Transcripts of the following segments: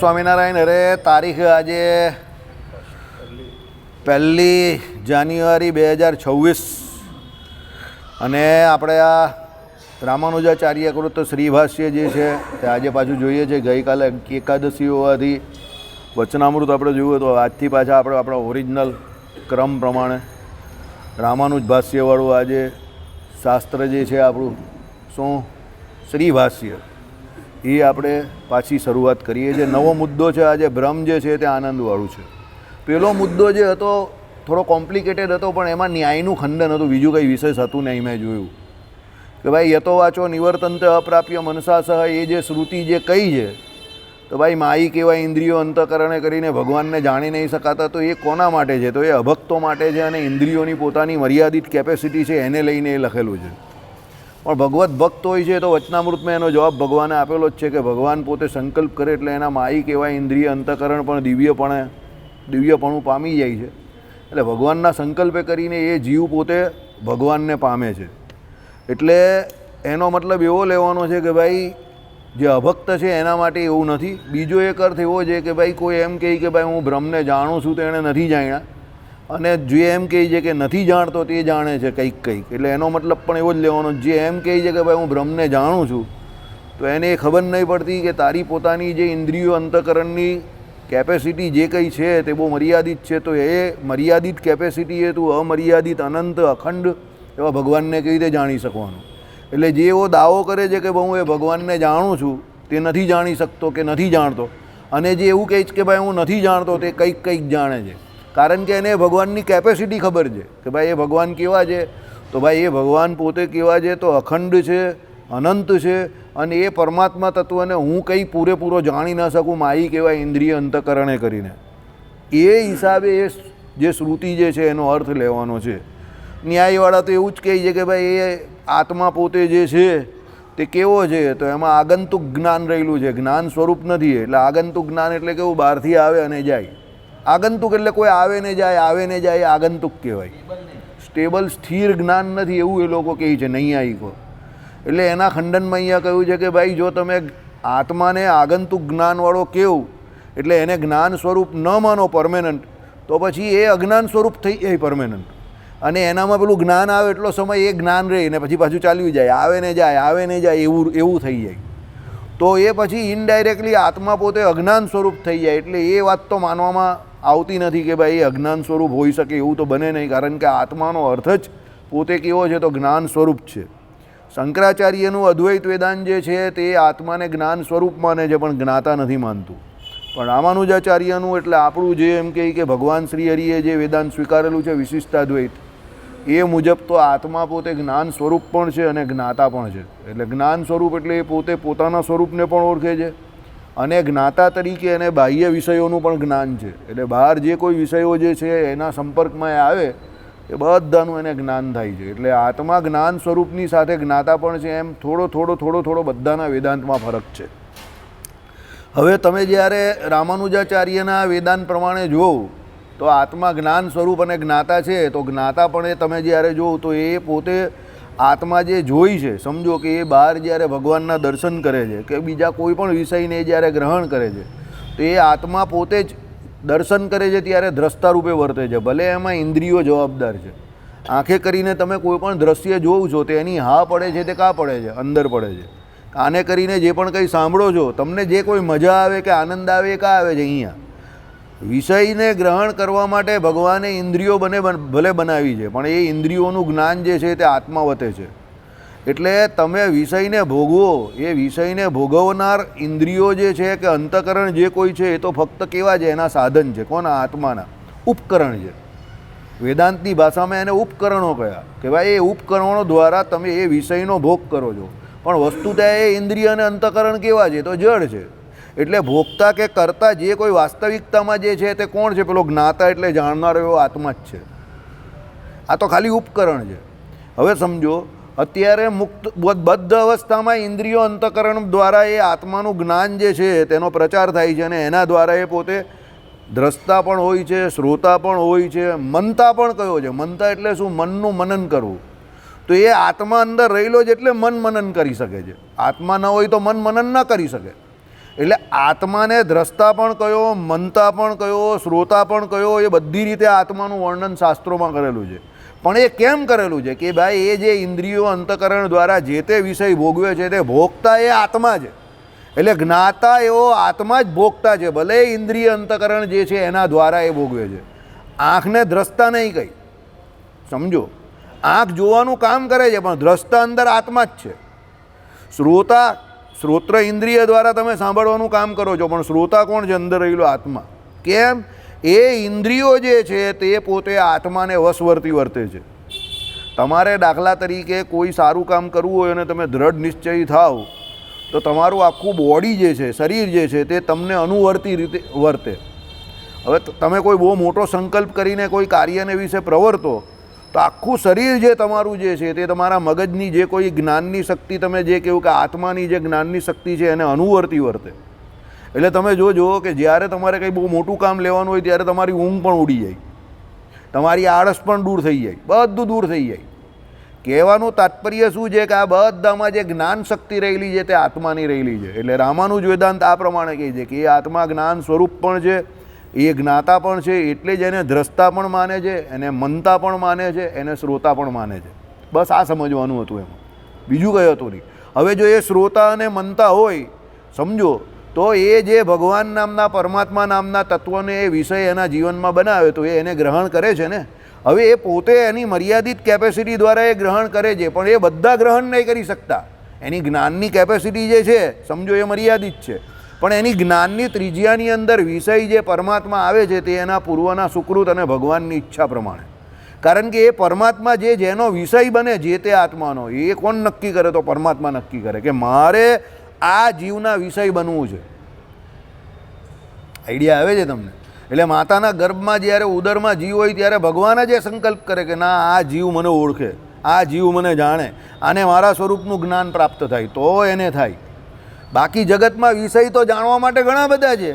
સ્વામિનારાયણ, અરે તારીખ આજે પહેલી જાન્યુઆરી બે હજાર છવ્વીસ. અને આપણે આ રામાનુજાચાર્ય કૃત શ્રીભાષ્ય જે છે તે આજે પાછું જોઈએ છે. ગઈકાલે એકાદશી હોવાથી વચનામૃત આપણે જોયું તો આજથી પાછા આપણે આપણા ઓરિજિનલ ક્રમ પ્રમાણે રામાનુજ ભાષ્યવાળું આજે શાસ્ત્ર જે છે આપણું શું? શ્રીભાષ્ય. એ આપણે પાછી શરૂઆત કરીએ જે નવો મુદ્દો છે આજે ભ્રમ જે છે તે આનંદવાળું છે. પેલો મુદ્દો જે હતો થોડો કોમ્પ્લિકેટેડ હતો, પણ એમાં ન્યાયનું ખંડન હતું. બીજું કંઈ વિશેષ હતું નહીં મેં જોયું. કે ભાઈ, યતો વાંચો નિવર્તંત અપ્રાપ્ય મનસા સહ, એ જે શ્રુતિ જે કહી છે, તો ભાઈ, માઈ કહેવાય ઇન્દ્રિયો અંતકરણે કરીને ભગવાનને જાણી નહીં શકાતા, તો એ કોના માટે છે? તો એ અભક્તો માટે છે અને ઇન્દ્રિયોની પોતાની મર્યાદિત કેપેસિટી છે, એને લઈને એ લખેલું છે. પણ ભગવત ભક્ત હોય છે તો વચનામૃતમાં એનો જવાબ ભગવાને આપેલો જ છે કે ભગવાન પોતે સંકલ્પ કરે એટલે એના માઈ કહેવાય ઇન્દ્રિય અંતકરણ પણ દિવ્યપણે, દિવ્યપણું પામી જાય છે. એટલે ભગવાનના સંકલ્પે કરીને એ જીવ પોતે ભગવાનને પામે છે. એટલે એનો મતલબ એવો લેવાનો છે કે ભાઈ, જે અભક્ત છે એના માટે એવું નથી. બીજો એક અર્થ એવો છે કે ભાઈ, કોઈ એમ કહે કે ભાઈ, હું બ્રહ્મને જાણું છું તો એણે નથી જાણ્યા. અને જે એમ કહે છે કે નથી જાણતો તે જાણે છે કંઈક કંઈક. એટલે એનો મતલબ પણ એવો જ લેવાનો જે એમ કહે છે કે ભાઈ હું બ્રહ્મને જાણું છું, તો એને એ ખબર નહીં પડતી કે તારી પોતાની જે ઇન્દ્રિયો અંતકરણની કેપેસિટી જે કંઈ છે તે બહુ મર્યાદિત છે, તો એ મર્યાદિત કેપેસિટી એ તું અમર્યાદિત, અનંત, અખંડ એવા ભગવાનને કેવી રીતે જાણી શકવાનું? એટલે જે એવો દાવો કરે છે કે હું એ ભગવાનને જાણું છું, તે નથી જાણી શકતો કે નથી જાણતો. અને જે એવું કહે છે કે ભાઈ હું નથી જાણતો તે કંઈક કંઈક જાણે છે. કારણ કે એને ભગવાનની કેપેસિટી ખબર છે કે ભાઈ એ ભગવાન કેવા છે? તો ભાઈ એ ભગવાન પોતે કેવા છે તો અખંડ છે, અનંત છે અને એ પરમાત્મા તત્વને હું કંઈ પૂરેપૂરો જાણી ન શકું માઈ કહેવાય ઇન્દ્રિય અંતકરણે કરીને. એ હિસાબે એ જે શ્રુતિ જે છે એનો અર્થ લેવાનો છે. ન્યાયવાળા તો એવું જ કહે છે કે ભાઈ એ આત્મા પોતે જે છે તે કેવો છે? તો એમાં આગંતુક જ્ઞાન રહેલું છે. જ્ઞાન સ્વરૂપ નથી, એટલે આગંતુક જ્ઞાન એટલે કેવું બહારથી આવે અને જાય. આગંતુક એટલે કોઈ આવે ને જાય, આવે ને જાય આગંતુક કહેવાય. સ્ટેબલ, સ્થિર જ્ઞાન નથી એવું એ લોકો કહે છે, નહીં નૈયાયિકો એટલે એના ખંડનમાં અહીંયા કહ્યું છે કે ભાઈ, જો તમે આત્માને આગંતુક જ્ઞાનવાળો કેવું, એટલે એને જ્ઞાન સ્વરૂપ ન માનો પરમેનન્ટ તો પછી એ અજ્ઞાન સ્વરૂપ થઈ જાય પરમેનન્ટ અને એનામાં પેલું જ્ઞાન આવે એટલો સમય એ જ્ઞાન રહે ને પછી પાછું ચાલ્યું જાય, આવે ને જાય, આવે ને જાય એવું એવું થઈ જાય. તો એ પછી ઇનડાયરેક્ટલી આત્મા પોતે અજ્ઞાન સ્વરૂપ થઈ જાય, એટલે એ વાત તો માનવામાં આવતી નથી કે ભાઈ અજ્ઞાન સ્વરૂપ હોઈ શકે એવું તો બને નહીં, કારણ કે આત્માનો અર્થ જ પોતે કેવો છે તો જ્ઞાન સ્વરૂપ છે. શંકરાચાર્યનું અદ્વૈત વેદાંત જે છે તે આત્માને જ્ઞાન સ્વરૂપ માને છે, પણ જ્ઞાતા નથી માનતું. પણ રામાનુજાચાર્યનું એટલે આપણું જે એમ કહે કે ભગવાન શ્રી હરિએ જે વેદાંત સ્વીકારેલું છે વિશિષ્ટાદ્વૈત, એ મુજબ તો આત્મા પોતે જ્ઞાન સ્વરૂપ પણ છે અને જ્ઞાતા પણ છે. એટલે જ્ઞાન સ્વરૂપ એટલે એ પોતે પોતાના સ્વરૂપને પણ ઓળખે છે. અને જ્ઞાતા તરીકે એને બાહ્ય વિષયોનું પણ જ્ઞાન છે. એટલે બહાર જે કોઈ વિષયો જે છે એના સંપર્કમાં આવે, એ બધાનું એને જ્ઞાન થાય છે. એટલે આત્મા જ્ઞાન સ્વરૂપની સાથે જ્ઞાતા પણ છે એમ થોડો થોડો થોડો થોડો બધાના વેદાંતમાં ફરક છે. હવે તમે જ્યારે રામાનુજાચાર્યના વેદાંત પ્રમાણે જોવ તો આત્મા જ્ઞાન સ્વરૂપ અને જ્ઞાતા છે, તો જ્ઞાતા પણ એ તમે જ્યારે જોવ તો એ પોતે આત્મા જે જોઈ છે, સમજો કે એ બહાર જ્યારે ભગવાનના દર્શન કરે છે, કે બીજા કોઈ પણ વિષયને જ્યારે ગ્રહણ કરે છે, તો એ આત્મા પોતે જ દર્શન કરે છે ત્યારે દ્રષ્ટા રૂપે વર્તે છે, ભલે એમાં ઇન્દ્રિયો જવાબદાર છે. આંખે કરીને તમે કોઈ પણ દ્રશ્ય જોવ છો, તો એની હા પડે છે તે કાં પડે છે? અંદર પડે છે. કાને કરીને જે પણ કંઈ સાંભળો છો, તમને જે કોઈ મજા આવે કે આનંદ આવે એ કાં આવે છે અહીંયા? વિષયને ગ્રહણ કરવા માટે ભગવાને ઇન્દ્રિયો બને ભલે બનાવી છે, પણ એ ઇન્દ્રિયોનું જ્ઞાન જે છે તે આત્માવતે છે. એટલે તમે વિષયને ભોગવો, એ વિષયને ભોગવનાર ઇન્દ્રિયો જે છે કે અંતકરણ જે કોઈ છે એ તો ફક્ત કેવા છે? એના સાધન છે. કોના? આત્માના. ઉપકરણ છે. વેદાંતની ભાષામાં એને ઉપકરણો કયા? કે ભાઈ એ ઉપકરણો દ્વારા તમે એ વિષયનો ભોગ કરો છો. પણ વસ્તુતઃ એ ઇન્દ્રિય અને અંતકરણ કેવા છે? તો જડ છે. એટલે ભોગતા કે કરતા જે કોઈ વાસ્તવિકતામાં જે છે તે કોણ છે? પેલો જ્ઞાતા એટલે જાણનાર એવો આત્મા જ છે. આ તો ખાલી ઉપકરણ છે. હવે સમજો, અત્યારે મુક્ત બદ્ધ અવસ્થામાં ઇન્દ્રિયો અંતકરણ દ્વારા એ આત્માનું જ્ઞાન જે છે તેનો પ્રચાર થાય છે અને એના દ્વારા એ પોતે દ્રષ્ટા પણ હોય છે, શ્રોતા પણ હોય છે, મનતા પણ કયો છે? મનતા એટલે શું? મનનું મનન કરવું. તો એ આત્મા અંદર રહેલો જ એટલે મન મનન કરી શકે છે. આત્મા ન હોય તો મન મનન ન કરી શકે. એટલે આત્માને દ્રષ્ટા પણ કયો, મનતા પણ કયો, શ્રોતા પણ કયો, એ બધી રીતે આત્માનું વર્ણન શાસ્ત્રોમાં કરેલું છે. પણ એ કેમ કરેલું છે? કે ભાઈ, એ જે ઇન્દ્રિયો અંતકરણ દ્વારા જે તે વિષય ભોગવે છે, તે ભોગતા એ આત્મા છે. એટલે જ્ઞાતા એવો આત્મા જ ભોગતા છે, ભલે ઇન્દ્રિય અંતકરણ જે છે એના દ્વારા એ ભોગવે છે. આંખને દ્રષ્ટા નહીં કહી સમજો? આંખ જોવાનું કામ કરે છે, પણ દ્રષ્ટા અંદર આત્મા જ છે. શ્રોતા શ્રોત્ર ઇન્દ્રિય દ્વારા તમે સાંભળવાનું કામ કરો છો, પણ શ્રોતા કોણ છે? અંદર રહેલો આત્મા. કેમ? એ ઇન્દ્રિયો જે છે, તે પોતે આત્માને વશવર્તી વર્તે છે. તમારે દાખલા તરીકે કોઈ સારું કામ કરવું હોય અને તમે દ્રઢ નિશ્ચયી થાવ, તો તમારું આખું બોડી જે છે, શરીર જે છે, તે તમને અનુવર્તી રીતે વર્તે. હવે તમે કોઈ બહુ મોટો સંકલ્પ કરીને કોઈ કાર્યને વિશે પ્રવર્તો તો આખું શરીર જે તમારું જે છે તે તમારા મગજની જે કોઈ જ્ઞાનની શક્તિ તમે જે કહેવું કે આત્માની જે જ્ઞાનની શક્તિ છે એને અનુવર્તી વર્તે. એટલે તમે જોજો કે જ્યારે તમારે કંઈ બહુ મોટું કામ લેવાનું હોય ત્યારે તમારી ઊંઘ પણ ઉડી જાય. તમારી આળસ પણ દૂર થઈ જાય, બધું દૂર થઈ જાય. કહેવાનું તાત્પર્ય શું છે કે આ બધામાં જે જ્ઞાન શક્તિ રહેલી છે તે આત્માની રહેલી છે. એટલે રામાનુજ વેદાંત આ પ્રમાણે કહે છે કે એ આત્મા જ્ઞાન સ્વરૂપ પણ છે એ જ્ઞાતા પણ છે, એટલે જ એને દ્રષ્ટા પણ માને છે, એને મનતા પણ માને છે, એને શ્રોતા પણ માને છે. બસ આ સમજવાનું હતું એમાં. બીજું કંઈ હતું નહીં. હવે જો એ શ્રોતા અને મનતા હોય, સમજો, તો એ જે ભગવાન નામના, પરમાત્મા નામના તત્વને એ વિષય એના જીવનમાં બનાવે, તો એ એને ગ્રહણ કરે છે ને? હવે એ પોતે એની મર્યાદિત કેપેસિટી દ્વારા એ ગ્રહણ કરે છે, પણ એ બધા ગ્રહણ નહીં કરી શકતા. એની જ્ઞાનની કેપેસિટી જે છે, સમજો, એ મર્યાદિત છે. પણ એની જ્ઞાનની ત્રિજ્યાની અંદર વિષય જે પરમાત્મા આવે છે તે એના પૂર્વના સુકૃત અને ભગવાનની ઈચ્છા પ્રમાણે. કારણ કે એ પરમાત્મા જે જેનો વિષય બને જે તે આત્માનો, એ કોણ નક્કી કરે તો પરમાત્મા નક્કી કરે કે મારે આ જીવના વિષય બનવું છે. આઈડિયા આવે છે તમને? એટલે માતાના ગર્ભમાં જ્યારે ઉદરમાં જીવ હોય ત્યારે ભગવાન જ એ સંકલ્પ કરે કે ના, આ જીવ મને ઓળખે, આ જીવ મને જાણે, આને મારા સ્વરૂપનું જ્ઞાન પ્રાપ્ત થાય, તો એને થાય. બાકી જગતમાં વિષય તો જાણવા માટે ઘણા બધા છે.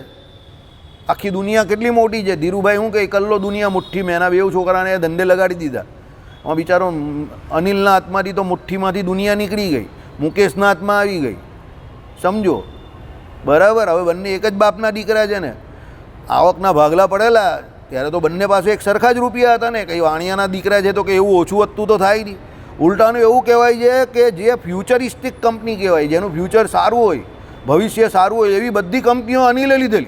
આખી દુનિયા કેટલી મોટી છે? ધીરુભાઈ હું કે કલ્લો દુનિયા મુઠ્ઠી મેં. એના બેવ છોકરાને ધંધે લગાડી દીધા. એમાં બિચારો અનિલના હાથમાંથી તો મુઠ્ઠીમાંથી દુનિયા નીકળી ગઈ. મુકેશના હાથમાં આવી ગઈ. સમજો? બરાબર? હવે બંને એક જ બાપના દીકરા છે ને. આવકના ભાગલા પડેલા. ત્યારે તો બંને પાસે એક સરખા જ રૂપિયા હતા ને. કંઈ વાણિયાના દીકરા છે તો કે એવું ઓછું વધતું તો થાય નહીં. ઉલટાનું એવું કહેવાય છે કે જે ફ્યુચરિસ્ટિક કંપની કહેવાય, જેનું ફ્યુચર સારું હોય, ભવિષ્ય સારું હોય, એવી બધી કંપનીઓ અનિલે લીધેલી.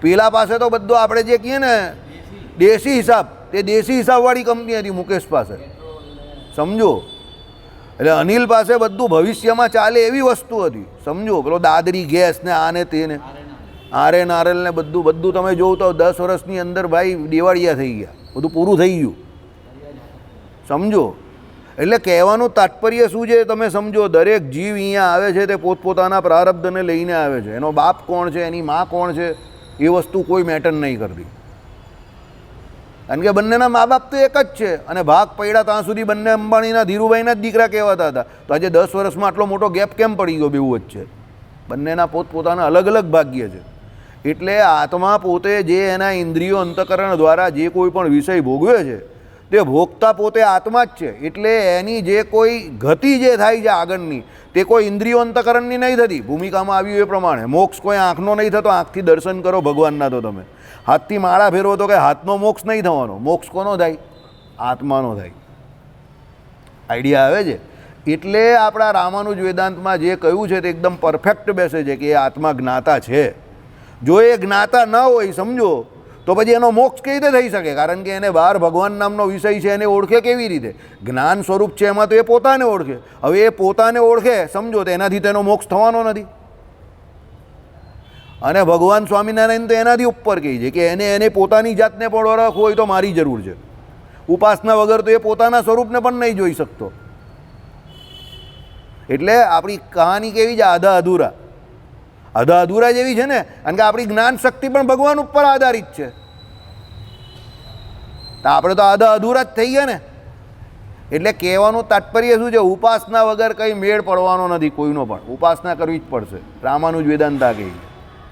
પેલા પાસે તો બધો આપણે જે કહીએ ને, દેશી હિસાબ, તે દેશી હિસાબવાળી કંપની હતી મુકેશ પાસે. સમજો? એટલે અનિલ પાસે બધું ભવિષ્યમાં ચાલે એવી વસ્તુ હતી. સમજો? પેલો દાદરી ગેસ ને આ ને તે ને, આરે નારેલ ને બધું બધું તમે જોવું તો દસ વર્ષની અંદર ભાઈ દેવાળિયા થઈ ગયા. બધું પૂરું થઈ ગયું. સમજો. એટલે કહેવાનું તાત્પર્ય શું છે તમે સમજો, દરેક જીવ અહીંયા આવે છે તે પોતપોતાના પ્રારબ્ધને લઈને આવે છે. એનો બાપ કોણ છે, એની મા કોણ છે, એ વસ્તુ કોઈ મેટર નહીં કરતી. કારણ કે બંનેના મા બાપ તો એક જ છે. અને ભાગ પડ્યા ત્યાં સુધી બંને અંબાણીના ધીરુભાઈના જ દીકરા કહેવાતા હતા. તો આજે દસ વર્ષમાં આટલો મોટો ગેપ કેમ પડી ગયો બેવું વચ્ચે? બંનેના પોતપોતાના અલગ અલગ ભાગ્ય છે. એટલે આત્મા પોતે જે એના ઇન્દ્રિયો અંતકરણ દ્વારા જે કોઈ પણ વિષય ભોગવે છે તે ભોગતા પોતે આત્મા જ છે. એટલે એની જે કોઈ ગતિ જે થાય છે આગળની, તે કોઈ ઇન્દ્રિયો અંતકરણની નહીં થતી. ભૂમિકામાં આવ્યું એ પ્રમાણે. મોક્ષ કોઈ આંખનો નહીં થતો. આંખથી દર્શન કરો ભગવાનના તો તમે. હાથથી માળા ફેરવો તો કે હાથનો મોક્ષ નહીં થવાનો. મોક્ષ કોનો થાય? આત્માનો થાય. આઈડિયા આવે છે? એટલે આપણા રામાનુજ વેદાંતમાં જે કહ્યું છે તે એકદમ પરફેક્ટ બેસે છે કે એ આત્મા જ્ઞાતા છે. જો એ જ્ઞાતા ન હોય, સમજો તો પછી એનો મોક્ષ કેવી રીતે થઈ શકે? કારણ કે એને બહાર ભગવાન નામનો વિષય છે, એને ઓળખે કેવી રીતે? જ્ઞાન સ્વરૂપ છે એમાં તો એ પોતાને ઓળખે. હવે એ પોતાને ઓળખે, સમજો તો એનાથી તેનો મોક્ષ થવાનો નથી. અને ભગવાન સ્વામિનારાયણ તો એનાથી ઉપર કહે છે કે એને એને પોતાની જાતને પણ ઓળખવું હોય તો મારી જરૂર છે. ઉપાસના વગર તો એ પોતાના સ્વરૂપને પણ નહીં જોઈ શકતો. એટલે આપણી કહાની કેવી છે? આધા અધૂરા. આધા અધૂરા જેવી છે ને? કારણ કે આપણી જ્ઞાન શક્તિ પણ ભગવાન ઉપર આધારિત છે. તો આપણે તો આધા અધૂરા જ થઈ ગયા ને. એટલે કહેવાનું તાત્પર્ય શું છે? ઉપાસના વગર કંઈ મેળ પડવાનો નથી કોઈનો પણ. ઉપાસના કરવી જ પડશે. રામાનુજ વેદાંતા કહી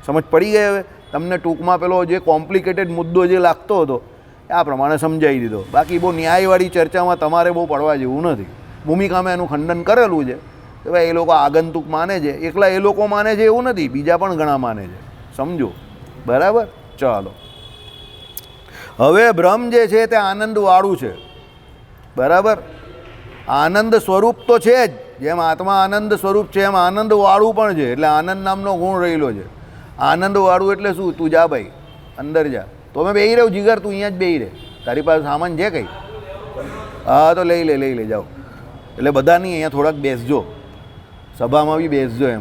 સમજ પડી ગઈ હવે? તમને ટૂંકમાં પેલો જે કોમ્પ્લિકેટેડ મુદ્દો જે લાગતો હતો આ પ્રમાણે સમજાવી દીધો. બાકી બહુ ન્યાયવાળી ચર્ચામાં તમારે બહુ પડવા જેવું નથી. ભૂમિકામાં એનું ખંડન કરેલું છે. કે ભાઈ એ લોકો આગંતુક માને છે, એકલા એ લોકો માને છે એવું નથી, બીજા પણ ઘણા માને છે. સમજો? બરાબર? ચાલો. હવે ભ્રમ જે છે તે આનંદવાળું છે. બરાબર? આનંદ સ્વરૂપ તો છે જ, જેમ આત્મા આનંદ સ્વરૂપ છે, એમ આનંદવાળું પણ છે, એટલે આનંદ નામનો ગુણ રહેલો છે. આનંદવાળું એટલે શું? તું જા ભાઈ, અંદર જા. તો મેં બેહી રહ્યો, જીગર, તું અહીંયા જ બેહી રહે. તારી પાસે સામાન છે કંઈ? હા, તો લઈ લે લઈ લે, જાઓ. એટલે બધા નહીં અહીંયા થોડાક બેસજો. સભામાં બી બેસજો એમ.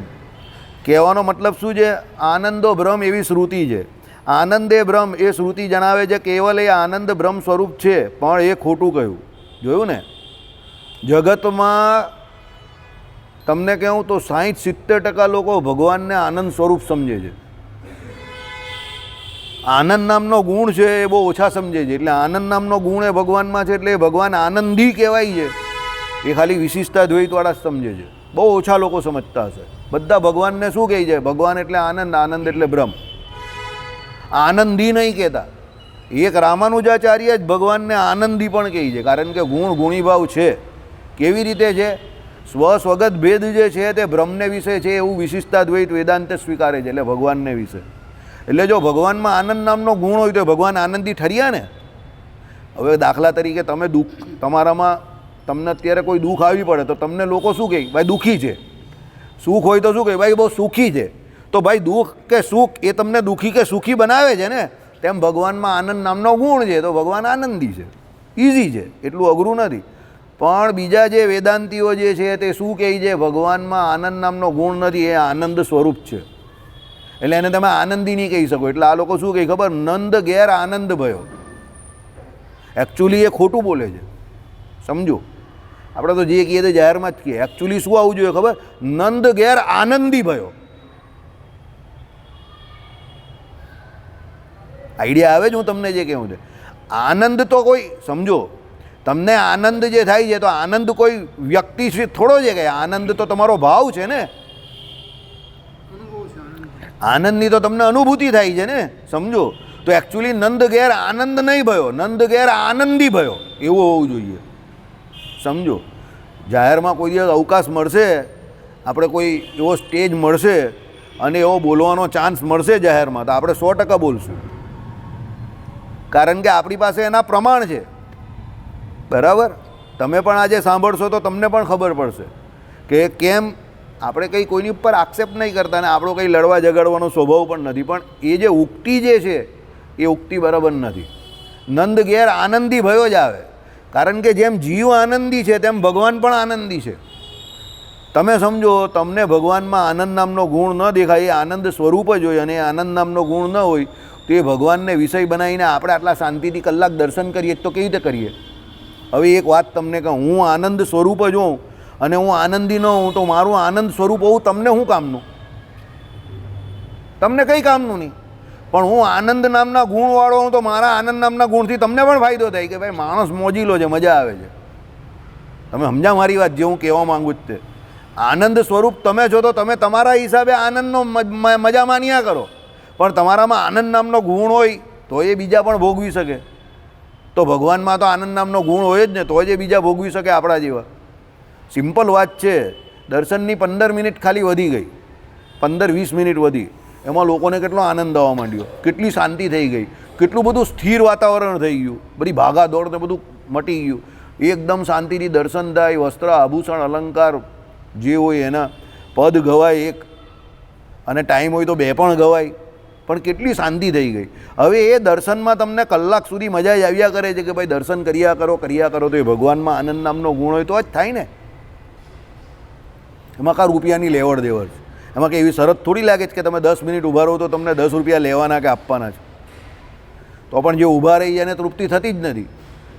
કહેવાનો મતલબ શું છે? આનંદો ભ્રમ એવી શ્રુતિ છે. આનંદ ભ્રમ એ શ્રુતિ જણાવે છે, કેવલ એ આનંદ ભ્રમ સ્વરૂપ છે, પણ એ ખોટું કહ્યું. જોયું ને? જગતમાં તમને કહું તો સાહીઠ સિત્તેર ટકા લોકો ભગવાનને આનંદ સ્વરૂપ સમજે છે. આનંદ નામનો ગુણ છે એ બહુ ઓછા સમજે છે. એટલે આનંદ નામનો ગુણ એ ભગવાનમાં છે, એટલે ભગવાન આનંદી કહેવાય છે. એ ખાલી વિશિષ્ટતા દ્વૈતવાળા જ સમજે છે. બહુ ઓછા લોકો સમજતા હશે. બધા ભગવાનને શું કહે છે? ભગવાન એટલે આનંદ આનંદ એટલે બ્રહ્મ આનંદી નહીં કહેતા. એક રામાનુજાચાર્ય જ ભગવાનને આનંદી પણ કહે છે. કારણ કે ગુણ ગુણીભાવ છે. કેવી રીતે છે? સ્વસ્વગત ભેદ જે છે તે બ્રહ્મને વિશે છે એવું વિશિષ્ટતા દ્વૈત વેદાંતે સ્વીકારે છે એટલે ભગવાનને વિશે. એટલે જો ભગવાનમાં આનંદ નામનો ગુણ હોય તો ભગવાન આનંદી ઠર્યા ને? હવે દાખલા તરીકે તમે દુઃખ તમારામાં તમને અત્યારે કોઈ દુઃખ આવી પડે તો તમને લોકો શું કહે? ભાઈ, દુઃખી છે. સુખ હોય તો શું કહે? ભાઈ, બહુ સુખી છે. તો ભાઈ, દુઃખ કે સુખ એ તમને દુઃખી કે સુખી બનાવે છે ને, તેમ ભગવાનમાં આનંદ નામનો ગુણ છે, તો ભગવાન આનંદી છે. ઇઝી છે, એટલું અઘરું નથી. પણ બીજા જે વેદાંતિઓ જે છે તે શું કહે છે? ભગવાનમાં આનંદ નામનો ગુણ નથી, એ આનંદ સ્વરૂપ છે. એટલે એને તમે આનંદી નહીં કહી શકો. એટલે આ લોકો શું કહે? ખબર? નંદ ગેર આનંદ ભયો. એકચ્યુઅલી એ ખોટું બોલે છે. સમજો? આપણે તો જે કહીએ તે જાહેરમાં જ કહીએ. એકચ્યુઅલી શું આવવું જોઈએ ખબર? નંદ ગેર આનંદી ભયો. આઈડિયા આવે છે હું તમને જે કહેવું છે. આનંદ તો કોઈ, સમજો, તમને આનંદ જે થાય છે, તો આનંદ કોઈ વ્યક્તિ થોડો છે કે આનંદ તો તમારો ભાવ છે ને. આનંદની તો તમને અનુભૂતિ થાય છે ને, સમજો. તો એકચ્યુઅલી નંદ ઘેર આનંદ નહીં ભયો. નંદ ઘેર આનંદી ભયો. એવું હોવું જોઈએ. સમજો. જાહેરમાં કોઈ દિવસ અવકાશ મળશે, આપણે કોઈ એવો સ્ટેજ મળશે અને એવો બોલવાનો ચાન્સ મળશે જાહેરમાં, તો આપણે સો ટકા બોલશું. કારણ કે આપણી પાસે એના પ્રમાણ છે. બરાબર? તમે પણ આજે સાંભળશો તો તમને પણ ખબર પડશે કે કેમ આપણે કંઈ કોઈની ઉપર આક્ષેપ નહીં કરતા ને આપણો કંઈ લડવા ઝઘડવાનો સ્વભાવ પણ નથી. પણ એ જે ઉક્તિ જે છે, એ ઉક્તિ બરાબર નથી. નંદ ઘેર આનંદી ભયો જ આવે. કારણ કે જેમ જીવ આનંદી છે, તેમ ભગવાન પણ આનંદી છે. તમે સમજો, તમને ભગવાનમાં આનંદ નામનો ગુણ ન દેખાય, એ આનંદ સ્વરૂપ જ હોય અને એ આનંદ નામનો ગુણ ન હોય, તો એ ભગવાનને વિષય બનાવીને આપણે આટલા શાંતિથી કલાક દર્શન કરીએ તો કેવી રીતે કરીએ? હવે એક વાત તમને કહું, હું આનંદ સ્વરૂપ જ હોઉં અને હું આનંદી ન હોઉં તો મારું આનંદ સ્વરૂપ હોઉં તમને શું કામનું? તમને કંઈ કામનું નહીં? પણ હું આનંદ નામના ગુણવાળો હું તો મારા આનંદ નામના ગુણથી તમને પણ ફાયદો થાય કે ભાઈ માણસ મોજીલો છે, મજા આવે છે. તમે સમજા મારી વાત જે હું કહેવા માગું જ તે. આનંદ સ્વરૂપ તમે છો તો તમે તમારા હિસાબે આનંદનો મજા માન્યા કરો. પણ તમારામાં આનંદ નામનો ગુણ હોય તો એ બીજા પણ ભોગવી શકે. તો ભગવાનમાં તો આનંદ નામનો ગુણ હોય જ ને, તો જ એ બીજા ભોગવી શકે આપણા જેવા. સિમ્પલ વાત છે, દર્શનની પંદર મિનિટ ખાલી વધી ગઈ. પંદર વીસ મિનિટ વધી. એમાં લોકોને કેટલો આનંદ આવવા માંડ્યો. કેટલી શાંતિ થઈ ગઈ. કેટલું બધું સ્થિર વાતાવરણ થઈ ગયું. બધી ભાગા દોડ ને બધું મટી ગયું. એકદમ શાંતિથી દર્શન થાય, વસ્ત્ર, આભૂષણ, અલંકાર, જે હોય એના પદ ગવાય એક. અને ટાઈમ હોય તો બે પણ ગવાય. પણ કેટલી શાંતિ થઈ ગઈ. હવે એ દર્શનમાં તમને કલાક સુધી મજા જ આવ્યા કરે છે કે ભાઈ દર્શન કર્યા કરો કર્યા કરો તો એ ભગવાનમાં આનંદ નામનો ગુણ હોય તો જ થાય ને. એમાં કાં રૂપિયાની લેવડ દેવડ છે. એમાં કે એવી શરત થોડી લાગે છે કે તમે દસ મિનિટ ઊભા રહો તો તમને દસ રૂપિયા લેવાના કે આપવાના છે. તો પણ જે ઊભા રહી એને તૃપ્તિ થતી જ નથી.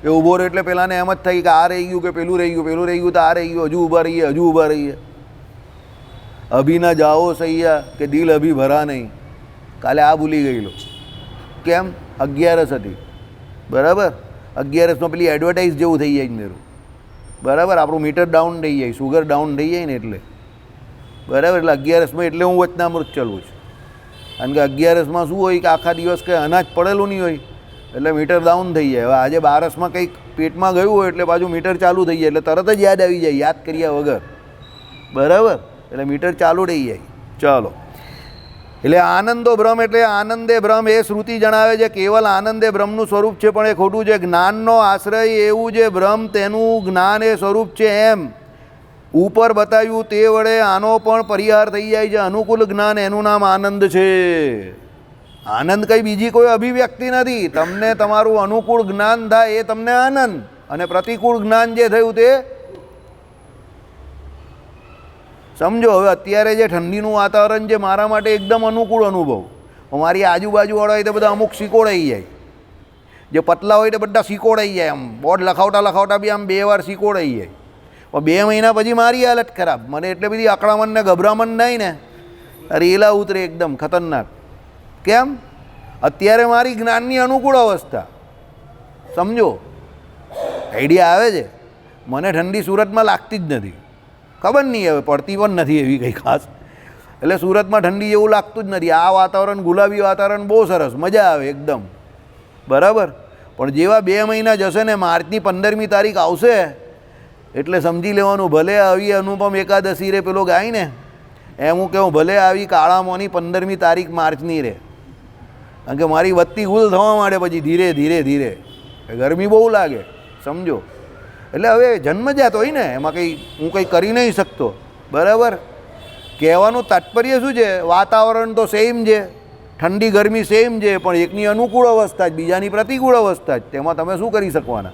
એ ઊભો રહે એટલે પહેલાંને એમ જ થઈ કે આ રહી ગયું કે પેલું રહી ગયું, પેલું રહી ગયું તો આ રહી ગયું, હજુ ઊભા રહીએ, હજુ ઊભા રહીએ. અભી ના જાઓ સૈયા કે દિલ અભી ભરા નહીં. કાલે આ ભૂલી ગયેલો. કેમ? અગિયારસ હતી. બરાબર? અગિયારસમાં પેલી એડવર્ટાઇઝ જેવું થઈ જાય મેરું. બરાબર? આપણું મીટર ડાઉન થઈ જાય સુગર ડાઉન થઈ જાય ને એટલે. બરાબર, એટલે અગિયારસમાં એટલે હું વચનામૃત ચલું છું. કારણ કે અગિયારસમાં શું હોય કે આખા દિવસ કંઈ અનાજ પડેલું નહીં હોય, એટલે મીટર ડાઉન થઈ જાય. હવે આજે બારસમાં કંઈક પેટમાં ગયું હોય એટલે પાછું મીટર ચાલુ થઈ જાય, એટલે તરત જ યાદ આવી જાય, યાદ કર્યા વગર. બરાબર? એટલે મીટર ચાલુ રહી જાય. ચાલો. એટલે આનંદો ભ્રમ એટલે આનંદે ભ્રમ એ શ્રુતિ જણાવે છે, કેવલ આનંદે ભ્રમનું સ્વરૂપ છે, પણ એ ખોટું છે. જ્ઞાનનો આશ્રય એવું જે ભ્રમ, તેનું જ્ઞાન એ સ્વરૂપ છે એમ. ઉપર બતાવ્યું તે વડે આનો પણ પરિહાર થઈ જાય છે. અનુકૂળ જ્ઞાન એનું નામ આનંદ છે. આનંદ કંઈ બીજી કોઈ અભિવ્યક્તિ નથી. તમને તમારું અનુકૂળ જ્ઞાન થાય એ તમને આનંદ. અને પ્રતિકૂળ જ્ઞાન જે થયું તે સમજો, હવે અત્યારે જે ઠંડીનું વાતાવરણ છે મારા માટે એકદમ અનુકૂળ અનુભવ. મારી આજુબાજુવાળા હોય તો બધા અમુક સિકોડાઈ જાય. જે પતલા હોય તો બધા સિકોડાઈ જાય. આમ બોર્ડ લખાવતા લખાવતા બી આમ બે વાર સિકોડાઈ જાય. પણ બે મહિના પછી મારી હાલત ખરાબ. મને એટલે બધી અકળામણ ને ગભરામણ નહીં ને. રેલા ઉતરે એકદમ ખતરનાક. કેમ? અત્યારે મારી જ્ઞાનની અનુકૂળ અવસ્થા. સમજો? આઈડિયા આવે છે. મને ઠંડી સુરતમાં લાગતી જ નથી. ખબર નહીં હવે, પડતી પણ નથી એવી કંઈ ખાસ. એટલે સુરતમાં ઠંડી જેવું લાગતું જ નથી. આ વાતાવરણ, ગુલાબી વાતાવરણ બહુ સરસ, મજા આવે એકદમ. બરાબર? પણ જેવા બે મહિના જશે ને, માર્ચની પંદરમી તારીખ આવશે એટલે સમજી લેવાનું, ભલે આવી અનુપમ એકાદશી રે, પેલો ગાય ને. એમ હું કહું, ભલે આવી કાળામોની પંદરમી તારીખ માર્ચની રે. કારણ કે મારી વત્તી ગુલ થવા માંડે પછી ધીરે ધીરે ધીરે. ગરમી બહુ લાગે, સમજો. એટલે હવે જન્મજાત હોય ને, એમાં કંઈ હું કંઈ કરી નહીં શકતો. બરાબર? કહેવાનું તાત્પર્ય શું છે? વાતાવરણ તો સેમ છે. ઠંડી ગરમી સેમ છે, પણ એકની અનુકૂળ અવસ્થા જ, બીજાની પ્રતિકૂળ અવસ્થા જ. તેમાં તમે શું કરી શકવાના?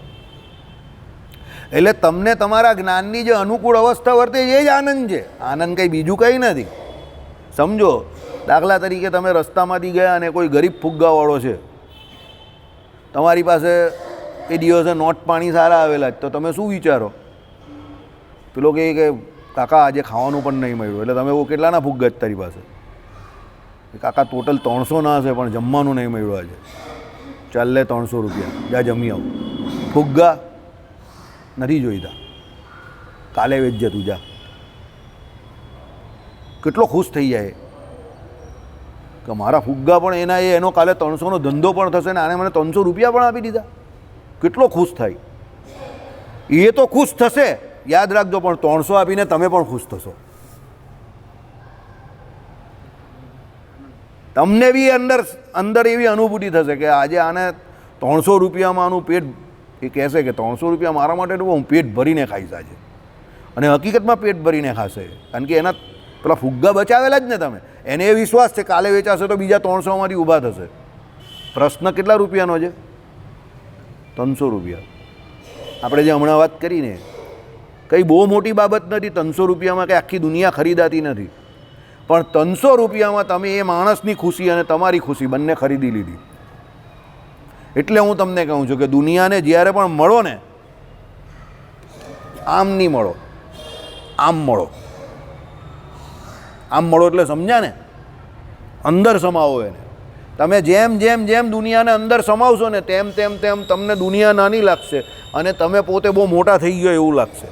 એટલે તમને તમારા જ્ઞાનની જે અનુકૂળ અવસ્થા વર્તે એ જ આનંદ છે. આનંદ કંઈ બીજું કંઈ નથી. સમજો? દાખલા તરીકે તમે રસ્તામાંથી ગયા અને કોઈ ગરીબ ફુગ્ગાવાળો છે. તમારી પાસે એ દિવસે નોટ પાણી સારા આવેલા જ, તો તમે શું વિચારો? પેલો કહે કે, કાકા, આજે ખાવાનું પણ નહીં મળ્યું. એટલે તમે એવું કેટલાના ફુગ્ગા જ તારી પાસે? કાકા ટોટલ ત્રણસો ના હશે પણ જમવાનું નહીં મળ્યું આજે. ચાલે ત્રણસો રૂપિયા. જા, જમી આવું. ફુગ્ગા નથી જોઈતા. કાલે વેચ તું જા. કેટલો ખુશ થઈ જાય કે મારા ફુગ્ગા પણ એના એ, એનો કાલે ત્રણસોનો ધંધો પણ થશે ને આને મને ત્રણસો રૂપિયા પણ આપી દીધા. કેટલો ખુશ થાય. એ તો ખુશ થશે. યાદ રાખજો પણ ત્રણસો આપીને તમે પણ ખુશ થશો. તમને બી અંદર અંદર એવી અનુભૂતિ થશે કે આજે આને ત્રણસો રૂપિયામાં આનું પેટ એ કહેશે કે ત્રણસો રૂપિયા મારા માટે તો હું પેટ ભરીને ખાઈશ આજે. અને હકીકતમાં પેટ ભરીને ખાશે. કારણ કે એના પેલા ફુગ્ગા બચાવેલા જ ને તમે. એને એ વિશ્વાસ છે કાલે વેચાશે તો બીજા ત્રણસોમાંથી ઊભા થશે. પ્રશ્ન કેટલા રૂપિયાનો છે? ત્રણસો રૂપિયા. આપણે જે હમણાં વાત કરીને, કંઈ બહુ મોટી બાબત નથી, ત્રણસો રૂપિયામાં કંઈ આખી દુનિયા ખરીદાતી નથી. પણ ત્રણસો રૂપિયામાં તમે એ માણસની ખુશી અને તમારી ખુશી બંને ખરીદી લીધી. એટલે હું તમને કહું છું કે દુનિયાને જ્યારે પણ મળો ને, આમ નહીં મળો, આમ મળો. આમ મળો એટલે સમજ્યા ને? અંદર સમાવો એને. તમે જેમ જેમ જેમ દુનિયાને અંદર સમાવશો ને, તેમ તેમ તેમ તમને દુનિયા નાની લાગશે અને તમે પોતે બહુ મોટા થઈ ગયો એવું લાગશે.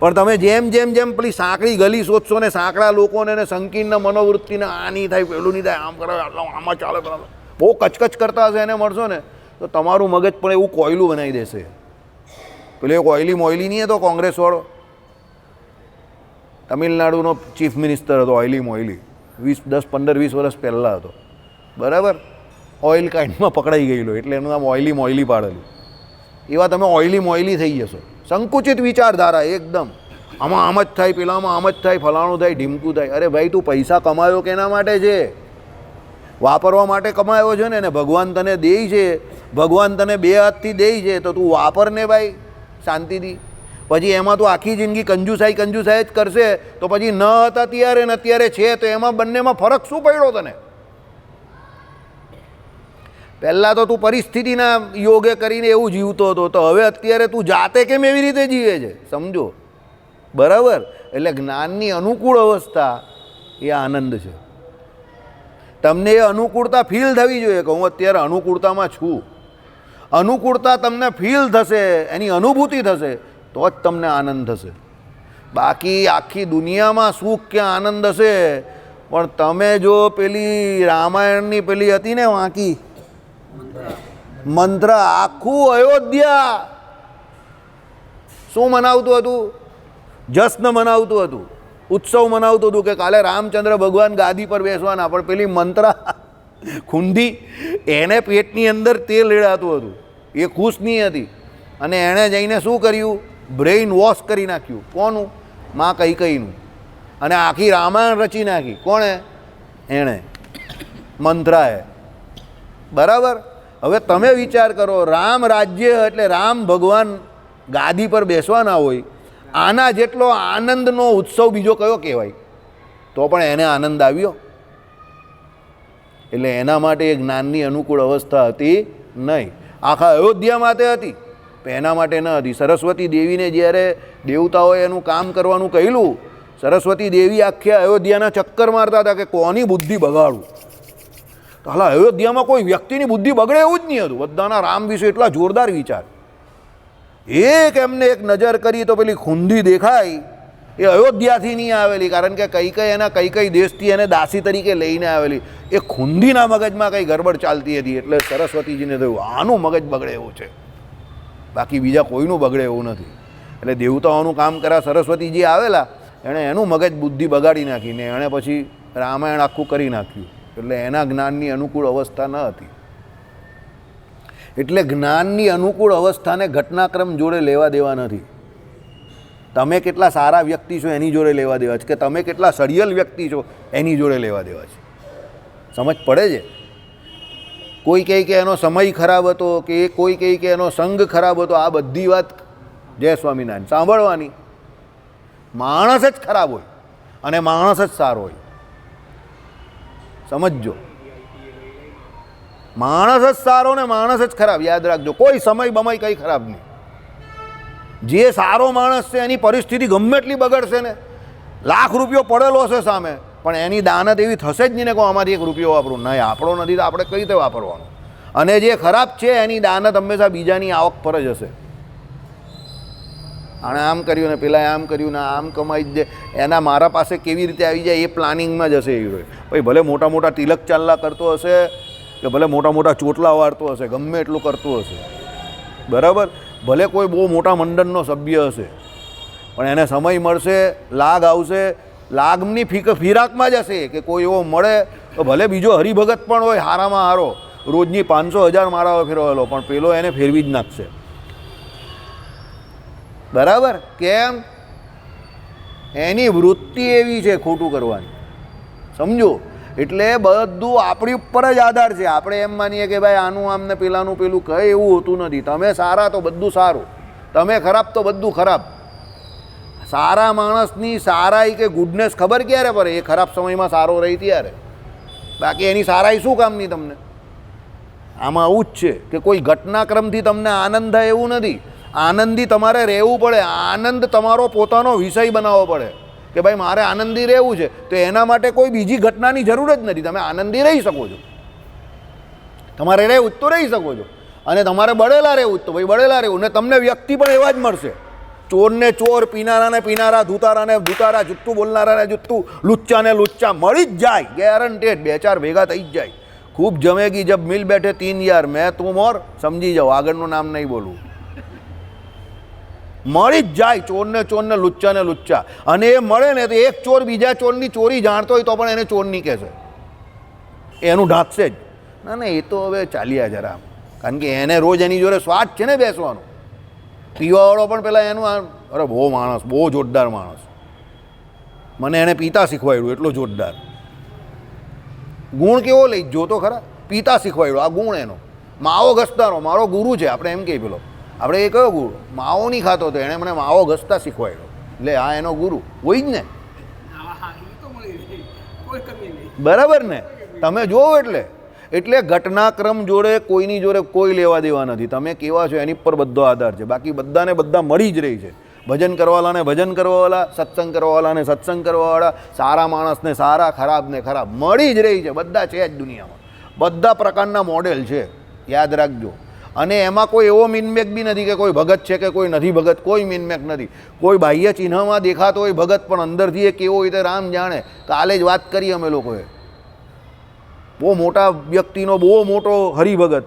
પણ તમે જેમ જેમ જેમ પેલી સાંકડી ગલી શોધશો ને સાંકડા લોકોને સંકીર્ણ મનોવૃત્તિને, આ નહીં થાય, પેલું નહીં થાય, આમ કરાવે આમાં ચાલે, બરાબર. બહુ કચકચ કરતા હશે, એને મળશો ને, તો તમારું મગજ પણ એવું કોયલું બનાવી દેશે. પેલો એક ઓઇલી મોઇલી નહીં હતો કોંગ્રેસવાળો? તમિલનાડુનો ચીફ મિનિસ્ટર હતો ઓઇલી મોઇલી વીસ, દસ, પંદર, વીસ વર્ષ પહેલાં હતો. બરાબર? ઓઇલ કાઇન્ડમાં પકડાઈ ગયેલો, એટલે એનું નામ ઓઇલી મોઇલી પાડેલું. એવા તમે ઓઇલી મોઇલી થઈ જશો. સંકુચિત વિચારધારા, એકદમ. આમાં આમ જ થાય, પેલામાં આમ જ થાય, ફલાણું થાય, ઢીમકું થાય. અરે ભાઈ, તું પૈસા કમાયો કેના માટે છે? વાપરવા માટે કમાયો છે ને એને ભગવાન તને દે છે. ભગવાન તને બે હાથથી દે છે, તો તું વાપર ને ભાઈ, શાંતિથી. પછી એમાં તું આખી જિંદગી કંજુસાઈ કંજુસાઈ જ કરશે, તો પછી ન હતા ત્યારે ને અત્યારે છે, તો એમાં બંનેમાં ફરક શું પડ્યો તને? પહેલાં તો તું પરિસ્થિતિના યોગે કરીને એવું જીવતો હતો, તો હવે અત્યારે તું જાતે કેમ એવી રીતે જીવે છે? સમજો. બરાબર? એટલે જ્ઞાનની અનુકૂળ અવસ્થા એ આનંદ છે. તમને એ અનુકૂળતા ફીલ થવી જોઈએ કે હું અત્યારે અનુકૂળતામાં છું. અનુકૂળતા તમને ફીલ થશે, એની અનુભૂતિ થશે, તો જ તમને આનંદ થશે. બાકી આખી દુનિયામાં સુખ કે આનંદ હશે? પણ તમે જો પેલી રામાયણની પેલી હતી ને વાંકી? મંત્ર આખું અયોધ્યા. શું મનાવતું હતું? જશ્ન મનાવતું હતું. ઉત્સવ મનાવતું હતું કે કાલે રામચંદ્ર ભગવાન ગાદી પર બેસવાના. પણ પેલી મંત્રા ખૂંધી એને પેટની અંદર તેલ રેડાતું હતું. એ ખુશ નહીં હતી. અને એણે જઈને શું કર્યું? બ્રેઇન વોશ કરી નાખ્યું. કોનું? માં કઈ કઈનું અને આખી રામાયણ રચી નાખી. કોણે? એણે. મંત્રાએ. બરાબર? હવે તમે વિચાર કરો, રામ રાજ્ય એટલે રામ ભગવાન ગાદી પર બેસવાના હોય આના જેટલો આનંદનો ઉત્સવ બીજો કયો કહેવાય? તો પણ એને આનંદ આવ્યો. એટલે એના માટે એ જ્ઞાનની અનુકૂળ અવસ્થા હતી નહીં. આખા અયોધ્યા માટે હતી. એના માટે ન હતી. સરસ્વતી દેવીને જ્યારે દેવતાઓએ એનું કામ કરવાનું કહેલું, સરસ્વતી દેવી આખી અયોધ્યાના ચક્કર મારતા હતા કે કોની બુદ્ધિ બગાડું? તો હાલ અયોધ્યામાં કોઈ વ્યક્તિની બુદ્ધિ બગડે એવું જ નહીં હતું. બધાના રામ વિશે એટલા જોરદાર વિચાર. એક એમને એક નજર કરી તો પેલી ખૂંધી દેખાય એ અયોધ્યાથી નહીં આવેલી, કારણ કે કઈ કઈ એના કઈ કઈ દેશથી એને દાસી તરીકે લઈને આવેલી. એ ખૂંધીના મગજમાં કંઈ ગરબડ ચાલતી હતી એટલે સરસ્વતીજીને થયું, આનું મગજ બગડે એવું છે. બાકી બીજા કોઈનું બગડે એવું નથી. એટલે દેવતાઓનું કામ કર્યા સરસ્વતીજી આવેલા, એણે એનું મગજ બુદ્ધિ બગાડી નાખીને, એણે પછી રામાયણ આખું કરી નાખ્યું. એટલે એના જ્ઞાનની અનુકૂળ અવસ્થા ન હતી. એટલે જ્ઞાનની અનુકૂળ અવસ્થાને ઘટનાક્રમ જોડે લેવા દેવા નથી. તમે કેટલા સારા વ્યક્તિ છો એની જોડે લેવા દેવા છે કે તમે કેટલા સળિયલ વ્યક્તિ છો એની જોડે લેવા દેવા છે? સમજ પડે છે? કોઈ કહે કે એનો સમય ખરાબ હતો કે કોઈ કહે કે એનો સંગ ખરાબ હતો, આ બધી વાત જય સ્વામિનારાયણ, સાંભળવાની. માણસ જ ખરાબ હોય અને માણસ જ સારો હોય. સમજજો. માણસ જ સારો ને માણસ જ ખરાબ. યાદ રાખજો, કોઈ સમય બમય કંઈ ખરાબ નહીં. જે સારો માણસ છે, એની પરિસ્થિતિ ગમે એટલી બગડશે ને, લાખ રૂપિયો પડેલો હશે સામે, પણ એની દાનત એવી થશે જ નહીં ને કહો અમારી એક રૂપિયો વાપરું. નહીં, આપણો નથી તો આપણે કઈ રીતે વાપરવાનો? અને જે ખરાબ છે, એની દાનત હંમેશા બીજાની આવક પર જ હશે. આણે આમ કર્યું ને પેલા આમ કર્યું ને આમ કમાઈ જ એના મારા પાસે કેવી રીતે આવી જાય એ પ્લાનિંગમાં જ હશે એ ભાઈ, ભલે મોટા મોટા તિલક ચાલલા કરતો હશે કે ભલે મોટા મોટા ચોટલા વાળતો હશે, ગમે એટલું કરતું હશે. બરાબર? ભલે કોઈ બહુ મોટા મંડળનો સભ્ય હશે, પણ એને સમય મળશે, લાગ આવશે, લાગની ફીક, ફિરાકમાં જ હશે કે કોઈ એવો મળે. તો ભલે બીજો હરિભગત પણ હોય, હારામાં હારો, રોજની પાંચસો હજાર મારાઓ ફેરવેલો, પણ પેલો એને ફેરવી જ નાખશે. બરાબર? કેમ? એની વૃત્તિ એવી છે ખોટું કરવાની. સમજો? એટલે બધું આપણી ઉપર જ આધાર છે. આપણે એમ માનીએ કે ભાઈ આનું આમને પેલાનું પેલું કંઈ એવું હોતું નથી. તમે સારા તો બધું સારું. તમે ખરાબ તો બધું ખરાબ. સારા માણસની સારાઈ કે ગુડનેસ ખબર ક્યારે પડે? એ ખરાબ સમયમાં સારો રહી ત્યારે. બાકી એની સારાઈ શું કામની તમને? આમાં આવું જ છે કે કોઈ ઘટનાક્રમથી તમને આનંદ થાય એવું નથી. આનંદી તમારે રહેવું પડે. આનંદ તમારો પોતાનો વિષય બનાવવો પડે. કે ભાઈ મારે આનંદી રહેવું છે, તો એના માટે કોઈ બીજી ઘટનાની જરૂર જ નથી. તમે આનંદી રહી શકો છો. તમારે રહેવું તો રહી શકો છો. અને તમારે બળેલા રહેવું તો, ભાઈ બળેલા રહેવું. ને તમને વ્યક્તિ પણ એવા જ મળશે. ચોરને ચોર, પીનારાને પીનારા, ધૂતારાને ધૂતારા, જુઠ્ઠું બોલનારાને જુઠ્ઠું, લુચ્ચાને લુચ્ચા મળી જ જાય. ગેરંટેડ બે ચાર ભેગા થઈ જ જાય. ખૂબ જમેગી જબ મિલ બેઠે તીન યાર. મેં તું મોર, સમજી જાઓ. આગળનું નામ નહીં બોલું મળી જ જાય ચોરને ચોરને લુચ્ચાને લુચ્ચા. અને એ મળે ને તો એક ચોર બીજા ચોરની ચોરી જાણતો હોય તો પણ એને ચોર નહીં કહેશે. એનું ઢાંકશે જ. ના ના, એ તો હવે ચાલ્યા જરા. કારણ કે એને રોજ એની જોડે સ્વાદ છે ને બેસવાનો. પીવાવાળો પણ પહેલાં એનું આ, અરે બહુ માણસ, બહુ જોરદાર માણસ. મને એને પિતા શીખવાડ્યું, એટલો જોરદાર. ગુણ કેવો લઈ? જો તો ખરા? પિતા શીખવાડ્યો, આ ગુણ એનો. માવો ઘસનારો, મારો ગુરુ છે, આપણે એમ કહીએ પેલો. આપણે એ કયો ગુરુ? માવો નહીં ખાતો તો એણે મને માવો ઘસતા શીખવાડ્યો. એટલે આ એનો ગુરુ. હોય જ ને? બરાબર ને? તમે જોવો એટલે. એટલે ઘટનાક્રમ જોડે કોઈની જોડે કોઈ લેવા દેવા નથી. તમે કેવા છો એની પર બધો આધાર છે. બાકી બધાને બધા મળી જ રહી છે. ભજન કરવાવાળાને ભજન કરવાવાળા, સત્સંગ કરવાવાળાને સત્સંગ કરવાવાળા, સારા માણસને સારા, ખરાબને ખરાબ. મળી જ રહી છે. બધા છે જ દુનિયામાં. બધા પ્રકારના મોડેલ છે. યાદ રાખજો. અને એમાં કોઈ એવો મીનમેક બી નથી કે કોઈ ભગત છે કે કોઈ નથી ભગત, કોઈ મીનમેક નથી. કોઈ બાહ્ય ચિહ્નમાં દેખાતો હોય ભગત, પણ અંદરથી એ કેવો હોય તે રામ જાણે. કાલે જ વાત કરી અમે લોકોએ. બહુ મોટા વ્યક્તિનો, બહુ મોટો હરિભગત.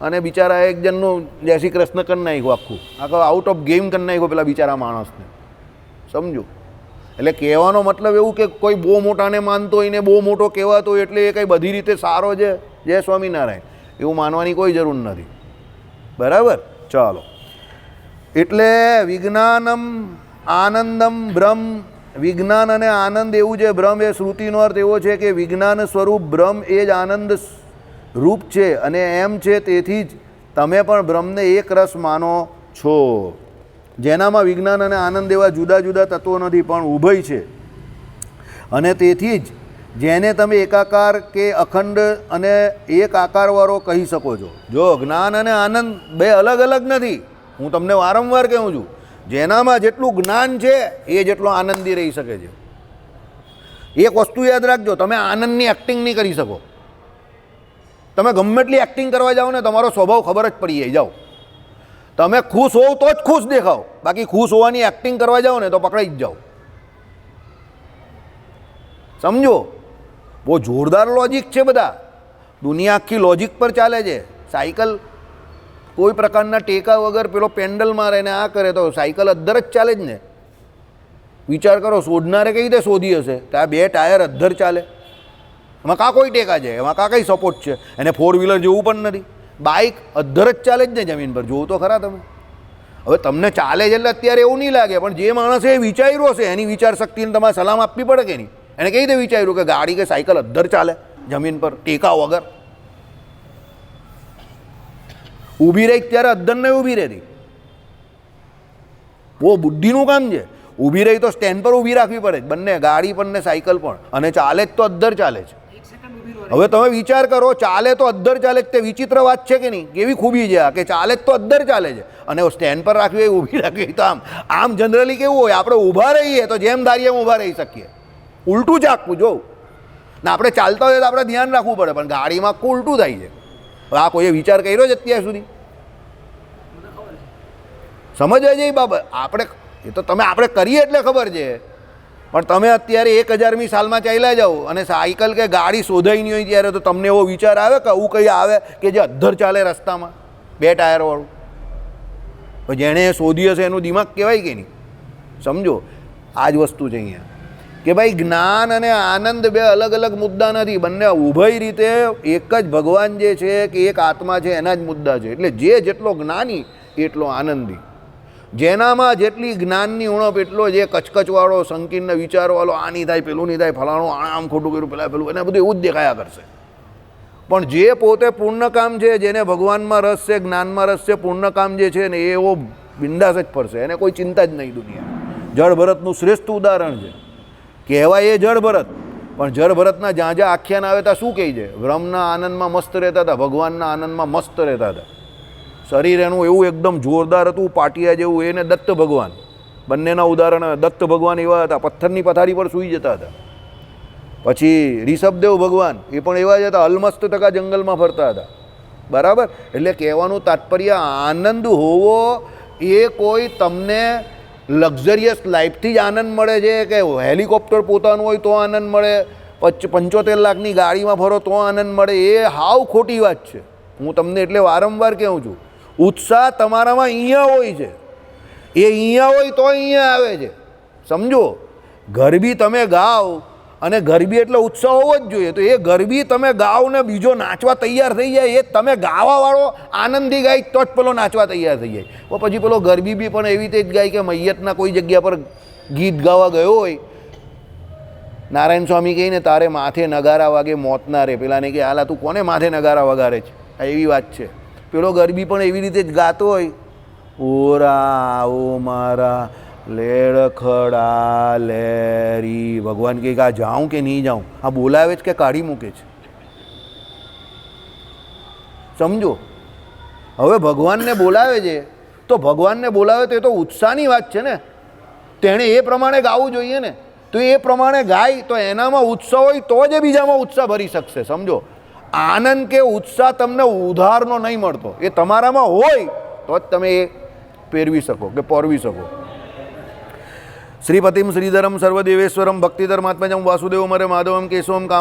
અને બિચારા એક જણનું જય શ્રી કૃષ્ણ કરી નાખ્યું આખું. આખો આઉટ ઓફ ગેમ કરી નાખ્યો પેલા બિચારા માણસને. સમજો? એટલે કહેવાનો મતલબ એવું કે કોઈ બહુ મોટાને માનતો હોય ને બહુ મોટો કહેવાતો હોય એટલે એ કંઈ બધી રીતે સારો છે. જય સ્વામિનારાયણ. એવું માનવાની કોઈ જરૂર નથી. બરાબર? ચાલો. એટલે વિજ્ઞાનમ આનંદમ બ્રહ્મ. વિજ્ઞાન અને આનંદ એવું છે બ્રહ્મ એ શ્રુતિનો અર્થ એવો છે કે વિજ્ઞાન સ્વરૂપ બ્રહ્મ એ જ આનંદ રૂપ છે અને એમ છે તેથી જ તમે પણ બ્રહ્મને એક રસ માનો છો. જેનામાં વિજ્ઞાન અને આનંદ એવા જુદા જુદા તત્વો નથી પણ ઉભય છે. અને તેથી જ જેને તમે એકાકાર કે અખંડ અને એક આકારવાળો કહી શકો છો. જો જ્ઞાન અને આનંદ બે અલગ અલગ નથી, હું તમને વારંવાર કહું છું, જેનામાં જેટલું જ્ઞાન છે, એ જેટલો આનંદી રહી શકે છે. એક વસ્તુ યાદ રાખજો, તમે આનંદની એક્ટિંગ નહીં કરી શકો. તમે ગમે એટલી એક્ટિંગ કરવા જાઓ ને, તમારો સ્વભાવ ખબર જ પડી જાય. જાઓ. તમે ખુશ હોવ તો જ ખુશ દેખાવ. બાકી ખુશ હોવાની એક્ટિંગ કરવા જાઓ ને, તો પકડાઈ જ જાઓ. સમજો? બહુ જોરદાર લોજિક છે બધા. દુનિયા આખી લોજિક પર ચાલે છે. સાયકલ કોઈ પ્રકારના ટેકા વગર પેલો પેન્ડલ મારે ને આ કરે તો સાયકલ અદ્ધર જ ચાલે જ ને. વિચાર કરો, શોધનારે કઈ રીતે શોધી હશે? કે આ બે ટાયર અદ્ધર ચાલે. એમાં કા કોઈ ટેકા છે? એમાં કા કંઈ સપોર્ટ છે? એને ફોર વ્હીલર જેવું પણ નથી. બાઇક અદ્ધર જ ચાલે જ ને જમીન પર. જોવું તો ખરા તમે. હવે તમને ચાલે છે એટલે અત્યારે એવું નહીં લાગે, પણ જે માણસે વિચાર્યું હશે એની વિચાર શક્તિને તમારે સલામ આપવી પડે કે નહીં? એને કઈ રીતે વિચાર્યું કે ગાડી કે સાયકલ અદ્ધર ચાલે જમીન પર ટેકા વગર. ઊભી રહી ત્યારે અદ્ધર નહીં ઊભી રહેતી. બહુ બુદ્ધિનું કામ છે. ઊભી રહી તો સ્ટેન્ડ પર ઊભી રાખવી પડે. બંને ગાડી પણ ને સાયકલ પણ અને ચાલે જ તો અદ્ધર ચાલે છે. હવે તમે વિચાર કરો ચાલે તો અદ્ધર ચાલે જ તે વિચિત્ર વાત છે કે નહીં? કેવી ખૂબી છે આ? કે ચાલે જ તો અદ્ધર ચાલે છે. અને સ્ટેન્ડ પર રાખવી ઊભી રાખવી તો આમ. આમ જનરલી કેવું હોય? આપણે ઊભા રહીએ તો જેમ ધારીએ એમ ઊભા રહી શકીએ. ઉલટું જ આખું જોવું ને આપણે ચાલતા હોઈએ તો આપણે ધ્યાન રાખવું પડે, પણ ગાડીમાં ઉલટું થાય છે. આ કોઈએ વિચાર કર્યો છે અત્યાર સુધી? સમજવા જેવી બાબત. આપણે, એ તો તમે, આપણે કરીએ એટલે ખબર છે. પણ તમે અત્યારે એક હજારમી સાલમાં ચાલ્યા જાઓ અને સાયકલ કે ગાડી શોધાઈ નહીં હોય ત્યારે તો તમને એવો વિચાર આવે કે આવું કંઈ આવે કે જે અદ્ધર ચાલે રસ્તામાં? બે ટાયરવાળું. જેણે શોધી હશે એનું દિમાગ કહેવાય કે નહીં? સમજો, આ જ વસ્તુ છે અહીંયા. કે ભાઈ જ્ઞાન અને આનંદ બે અલગ અલગ મુદ્દા નથી. બંને ઉભય રીતે એક જ ભગવાન જે છે કે એક આત્મા છે, એના જ મુદ્દા છે. એટલે જે જેટલો જ્ઞાની, એટલો આનંદી. જેનામાં જેટલી જ્ઞાનની ઉણપ, એટલો જે કચકચવાળો, સંકીર્ણ વિચારવાળો આ નહીં થાય પેલું નહીં થાય, ફલાણું આમ ખોટું કર્યું, પેલા પેલું, એને બધું એવું જ દેખાયા કરશે. પણ જે પોતે પૂર્ણકામ છે, જેને ભગવાનમાં રસ છે જ્ઞાનમાં રસ છે પૂર્ણકામ જે છે ને એવો બિંદાસ જ ફરશે. એને કોઈ ચિંતા જ નહીં દુનિયા જળ ભરતનું શ્રેષ્ઠ ઉદાહરણ છે. કહેવાય એ જળ ભરત. પણ જળ ભરતના જ્યાં જ્યાં આખ્યાન આવે ત્યાં શું કહે છે? બ્રહ્મના આનંદમાં મસ્ત રહેતા હતા, ભગવાનના આનંદમાં મસ્ત રહેતા હતા. શરીર એનું એવું એકદમ જોરદાર હતું, પાટિયા જેવું, એને દત્ત ભગવાન. બંનેના ઉદાહરણ દત્ત ભગવાન એવા હતા, પથ્થરની પથારી પર સૂઈ જતા હતા. પછી ઋષભદેવ ભગવાન એ પણ એવા જ હતા, અલમસ્ત ટકા જંગલમાં ફરતા હતા. બરાબર? એટલે કહેવાનું તાત્પર્ય આનંદ હોવો એ કોઈ તમને લક્ઝરિયસ લાઈફથી જ આનંદ મળે છે કે હેલિકોપ્ટર પોતાનું હોય તો આનંદ મળે, પચ, પંચોતેર લાખની ગાડીમાં ફરો તો આનંદ મળે, એ હાવ ખોટી વાત છે. હું તમને એટલે વારંવાર કહું છું, ઉત્સાહ તમારામાં અહીંયા હોય છે. એ અહીંયા હોય તો અહીંયા આવે છે. સમજો ગરબી તમે ગાઓ અને ગરબી એટલે ઉત્સવ હોવો જ જોઈએ. તો એ ગરબી તમે ગાઓ ને બીજો નાચવા તૈયાર થઈ જાય, એ તમે ગાવાવાળો આનંદી ગાય તો જ પેલો નાચવા તૈયાર થઈ જાય. તો પછી પેલો ગરબી બી પણ એવી રીતે જ ગાય કે મૈયતના કોઈ જગ્યા પર ગીત ગાવા ગયો હોય, નારાયણ સ્વામી કહીને તારે માથે નગારા વાગે મોતના રે. પેલાને કે હાલા, તું કોને માથે નગારા વગાડે છે? એવી વાત છે. પેલો ગરબી પણ એવી રીતે જ ગાતો હોય, ઓરા ઓ મારા લેડખડા લેરી ભગવાન કે આ જાઉં કે નહીં જાઉં? આ બોલાવે છે કે કાઢી મૂકે છે? સમજો? હવે ભગવાનને બોલાવે છે. તો ભગવાનને બોલાવે તો એ તો ઉત્સાહની વાત છે ને. તેણે એ પ્રમાણે ગાવું જોઈએ ને. તો એ પ્રમાણે ગાય તો એનામાં ઉત્સાહ હોય તો જ એ બીજામાં ઉત્સાહ ભરી શકશે. સમજો? આનંદ કે ઉત્સાહ તમને ઉધારનો નહીં મળતો. એ તમારામાં હોય તો જ તમે એ પહેરવી શકો કે પરવી શકો. શ્રીપતિમ શ્રીધરમ સર્વદેવેશ્વરમ ભક્તિધર્માત્મજમ વાસુદેવ મરે માધવમ કેશવમ કામ